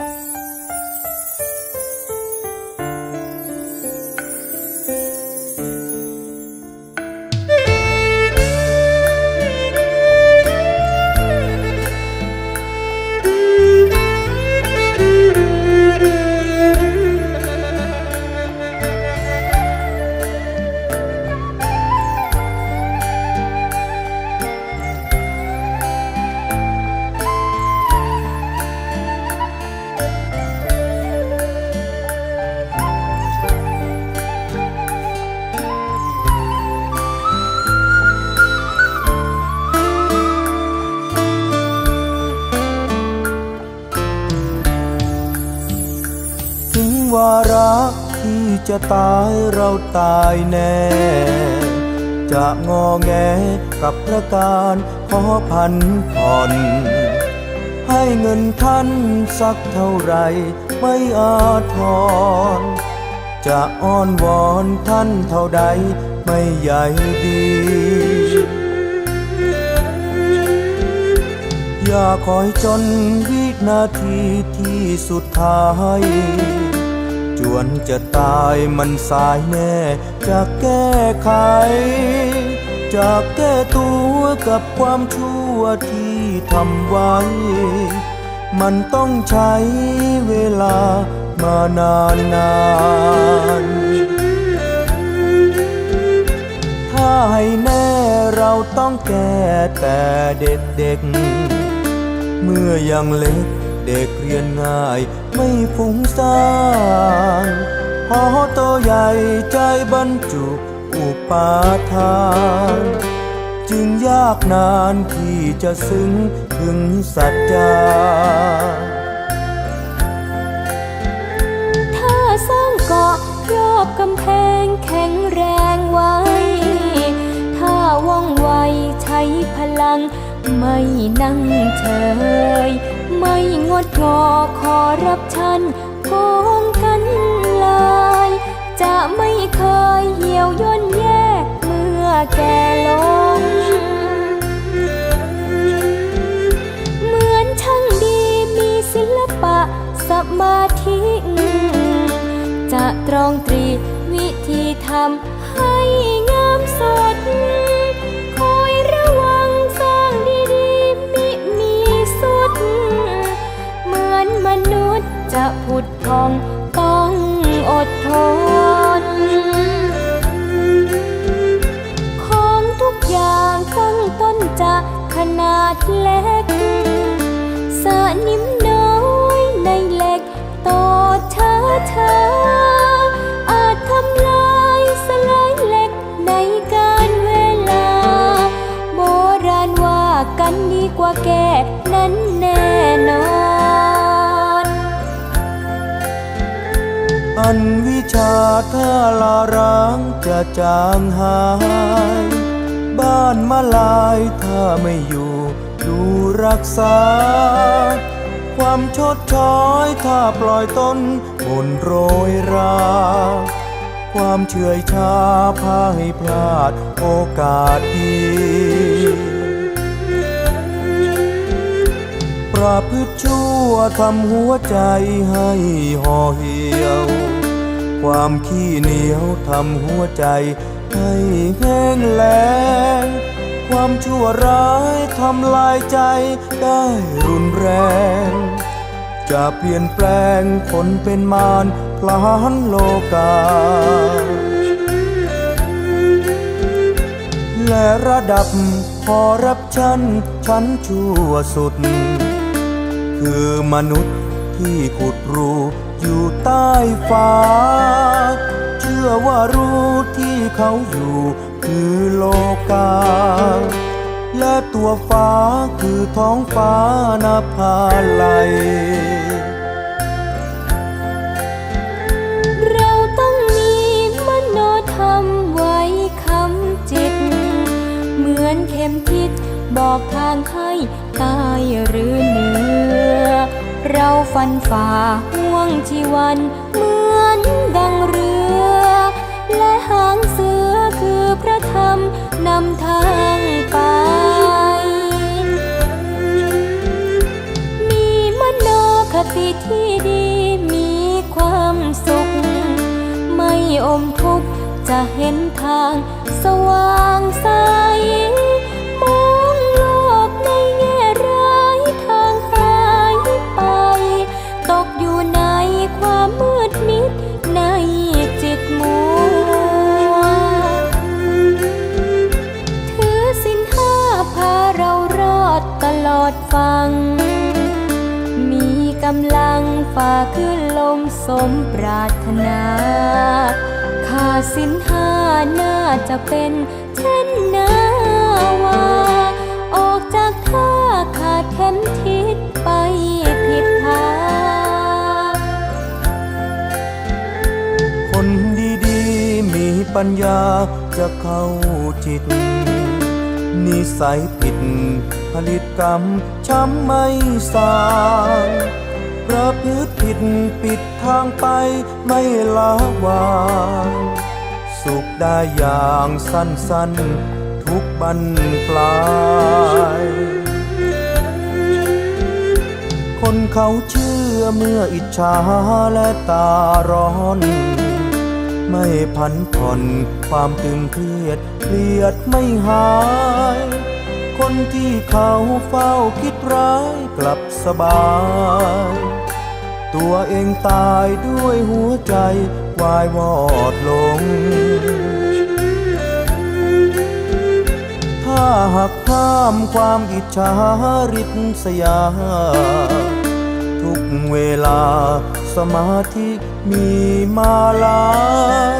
ถึ รักที่จะตายเราตายแน่ จะงอแงกับประการขอพันผ่อน ให้เงินท่านสักเท่าไรไม่อาทร จะอ้อนวอนท่านเท่าใดไม่ใหญ่ดีอย่าคอยจนวินาทีที่สุดท้าย จวนจะตายมันสายแน่ จะแก้ไข จะแก้ตัวกับความชั่วที่ทำไว้ มันต้องใช้เวลามานานนานๆถ้าให้แน่เราต้องแก้แต่เด็กๆเมื่อยังเล็ก เด็กเรียนง่ายไม่ฟุ้งซ่านพอโตใหญ่ใจบรรจุอุปาทาน จึงยากนานที่จะซึ้งถึงสัจจาถ้าสร้างเกาะรอบกำแพงแข็งแรงไว้ ถ้าว่องไวใช้พลังไม่นั่งเฉย ไม่งดงอขอรับชันโกงกันเลย จะไม่เคยเหี่ยวย่นแย่เมื่อแก่ลง เหมือนช่างดีมีศิลปะสมาธิ จะตรองตรีวิธีทำให้งามสด ษย์จะผุดพองต้องอดทน ของทุกอย่างตั้งต้นจากขนาดเล็กสนิมน้อยในเหล็กโตช้าช้าๆออาจทำลายสลายเล็กในการเวลาโบราณว่ากันดีกว่าแกนั้นแน่นอน อันวิชาถ้าลาร้างจะจางหาย บ้านมาลายถ้าไม่อยู่ดูรักษา ความชดช้อยถ้าปล่อยต้นมนโรยรา ความเฉื่อยชาพาให้พลาดโอกาสดีประพฤติชั่วทำหัวใจให้ห่อเหี่ยว ความขี้เหนียวทำหัวใจให้แห้งแล้ง ความชั่วร้ายทำลายใจได้รุนแรง จะเปลี่ยนแปลงคนเป็นมารพลานโลกา และระดับพอรับชันชั้นชั่วสุด คือมนุษย์ที่ขุดรู อยู่ใต้ฟ้า เชื่อว่ารู้ที่เขาอยู่คือโลกา และตัวฟ้าคือท้องฟ้านาภาไลยเราต้องมีมโนธรรมไวคำจิตเหมือนเข็มทิศบอกทางให้ใต้หรือเหนือ เราฟันฝ่าห วงชีวันเหมือนดังเรือ และหางเสือคือพระธรรมนำทางไป มีมโนคสิที่ดีมีความสุข ไม่อมทุกข์จะเห็นทางสว่างใสำลังฝ่าขึ้นลมสมปรารถนาข้าสินห้าน่าจะเป็นเช่นนาวาออกจากท่าขาดเข็มทิศไปผิดทางคนดีๆ มีปัญญาจะเข้าจิต นิสัยผิดผลิตกรรมช้ำไม่สางประพฤติผิ ดปิดทางไปไม่ละวางสุขได้อย่างสั้นๆ ทุกบันปลาย คนเขาเชื่อเมื่ออิจฉาและตาร้อน ไม่พันผ่อนความตึงเครียดเครียดไม่หาย คนที่เขาเฝ้าคิดร้ายกลับสบาย ตัวเองตายด้วยหัวใจ วายวอดลง ถ้าหากห้ามความอิจฉาริษยา ทุกเวลาสมาธิมีมาลาย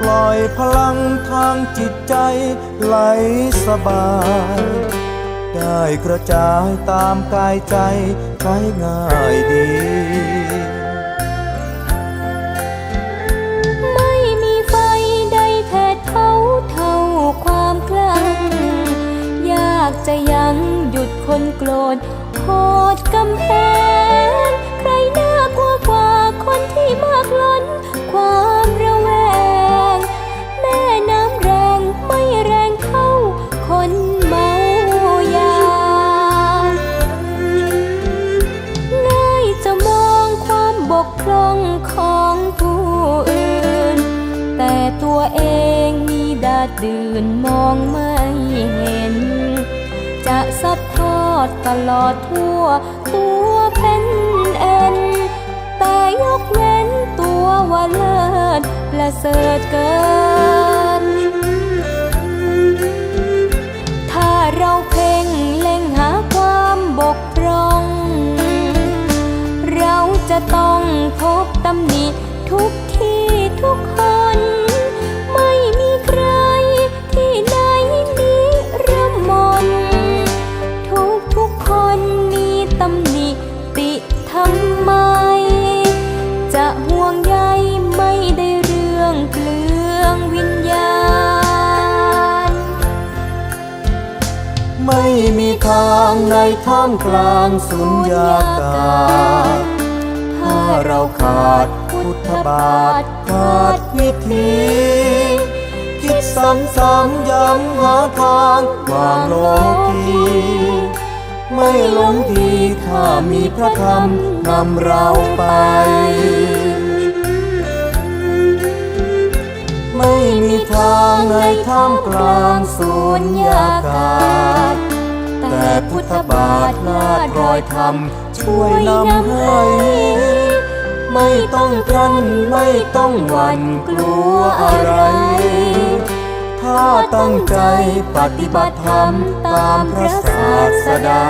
ปล่อยพลังทางจิตใจไหลสบาย ได้กระจายตามกายใจใช้ง่ายดีไม่มีไฟใดแผดเผาเท่าความกลั้นยากจะยังหยุดคนโกรธโหดกำแพง ใครน่ากลัวกว่าคนที่มากล้นาดื่นมองไม่เห็น จะซับทอดตลอดทั่ว ตัวเป็นเอ็น แต่ยกเว้นตัวว่าเลิศประเสริฐเกิน ถ้าเราเพ่งเล็งหาความบกพร่อง เราจะต้องพบตำหนิทุก ท่ามกลางสุญญากาศถ้าเราขาดพุทธบาทขาดวิธีคิดซ้ำๆย้ำหาทางวางโลกีไม่หลงดีถ้ามีพระธรรมนำเราไป ไม่มีทางในท่ามกลางสุญญากาศ แต่พุทธบาทลาดรอยธรรมช่วยนำให้ไม่ต้องกลั้นไม่ต้องหวั่นกลัวอะไร ถ้าตั้งใจปฏิบัติธรรมตามพระศาสดา